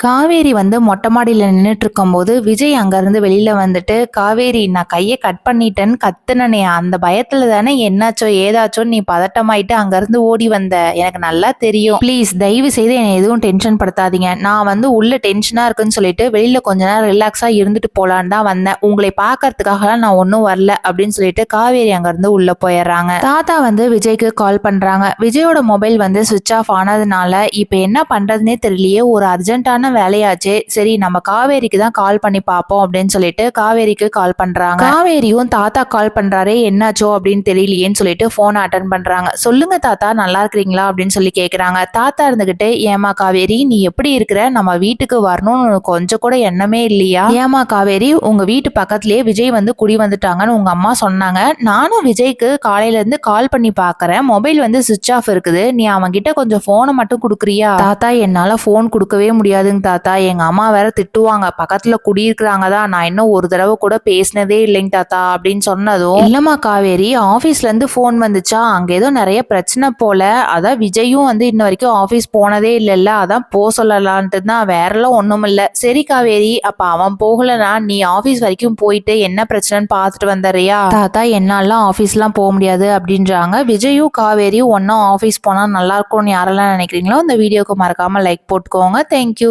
காவேரி வந்து மொட்டை மாடியில் நின்றுட்டு இருக்கும்போது விஜய் அங்கேருந்து வெளியில் வந்துட்டு காவேரி நான் கையை கட் பண்ணிட்டேன்னு கத்துனனே அந்த பயத்தில் தானே என்னாச்சோ ஏதாச்சோ நீ பதட்டமாயிட்டு அங்கேருந்து ஓடி வந்த? எனக்கு நல்லா தெரியும். ப்ளீஸ் தயவு செய்து என்னை எதுவும் டென்ஷன் படுத்தாதீங்க. நான் வந்து உள்ள டென்ஷனாக இருக்குன்னு சொல்லிட்டு வெளியில் கொஞ்ச நேரம் ரிலாக்ஸாக இருந்துட்டு போகலான்னு தான் வந்தேன். உங்களை பார்க்கறதுக்காகலாம் நான் ஒன்றும் வரல அப்படின்னு சொல்லிட்டு காவேரி அங்கேருந்து உள்ளே போயிடுறாங்க. தாத்தா வந்து விஜய்க்கு கால் பண்ணுறாங்க விஜயோட மொபைல் வந்து சுவிட்ச் ஆஃப் ஆனதுனால இப்போ என்ன பண்ணுறதுனே தெரியலையே ஒரு அர்ஜென்ட்டான வேலையாச்சே? சரி நம்ம காவேரிக்கு தான் கால் பண்ணி பார்ப்போம் அப்படின்னு சொல்லிட்டு காவேரிக்கு கால் பண்றாங்க. காவேரியும் தாத்தா கால் பண்றாரே என்னாச்சோ அப்படின்னு தெரியலையேன்னு சொல்லிட்டு போன் அட்டன் பண்றாங்க. சொல்லுங்க தாத்தா நல்லா இருக்கிறீங்களா அப்படின்னு சொல்லி கேக்குறாங்க. தாத்தா இருந்துகிட்டு ஏமா காவேரி நீ எப்படி இருக்கிற? நம்ம வீட்டுக்கு வரணும்னு கொஞ்சம் கூட எண்ணமே இல்லையா? ஏமா காவேரி உங்க வீட்டு பக்கத்துலயே விஜய் வந்து குடி வந்துட்டாங்கன்னு உங்க அம்மா சொன்னாங்க. நானும் விஜய்க்கு காலையில இருந்து கால் பண்ணி பாக்குறேன் மொபைல் வந்து சுவிட்ச் ஆஃப் இருக்குது. நீ அவன் கிட்ட கொஞ்சம் போனை மட்டும் கொடுக்குறியா? தாத்தா என்னால போன் கொடுக்கவே முடியாதுங்க தாத்தா. எங்க அம்மா வேற திட்டுவாங்க. பக்கத்துல குடியிருக்கிறாங்க தான் நான் இன்னும் ஒரு தடவை கூட பேசினதே இல்லைங்க தாத்தா அப்படின்னு சொன்னதும் இல்லம்மா காவேரி ஆபீஸ்ல இருந்து போன் வந்துச்சா? அங்க ஏதோ நிறைய பிரச்சனை போல. அதான் விஜயும் வந்து இன்ன வரைக்கும் ஆபீஸ் போனதே இல்லைல்ல. அதான் போ சொல்லலான்ட்டு தான். வேறெல்லாம் ஒண்ணும் இல்ல. சரி காவேரி அப்ப அவன் போகலனா நீ ஆபீஸ் வரைக்கும் போயிட்டு என்ன பிரச்சனைன்னு பார்த்துட்டு வந்தறியா தாத்தா என்னாலாம் ஆபீஸ்லாம் போக முடியாது அப்படின்றாங்க. விஜயும் காவேரியும் ஒன்னும் ஆபீஸ் போனா நல்லா இருக்கும்னு யாரெல்லாம் நினைக்கிறீங்களோ இந்த வீடியோக்கு மறக்காம லைக் போட்டுக்கோங்க. தேங்க்யூ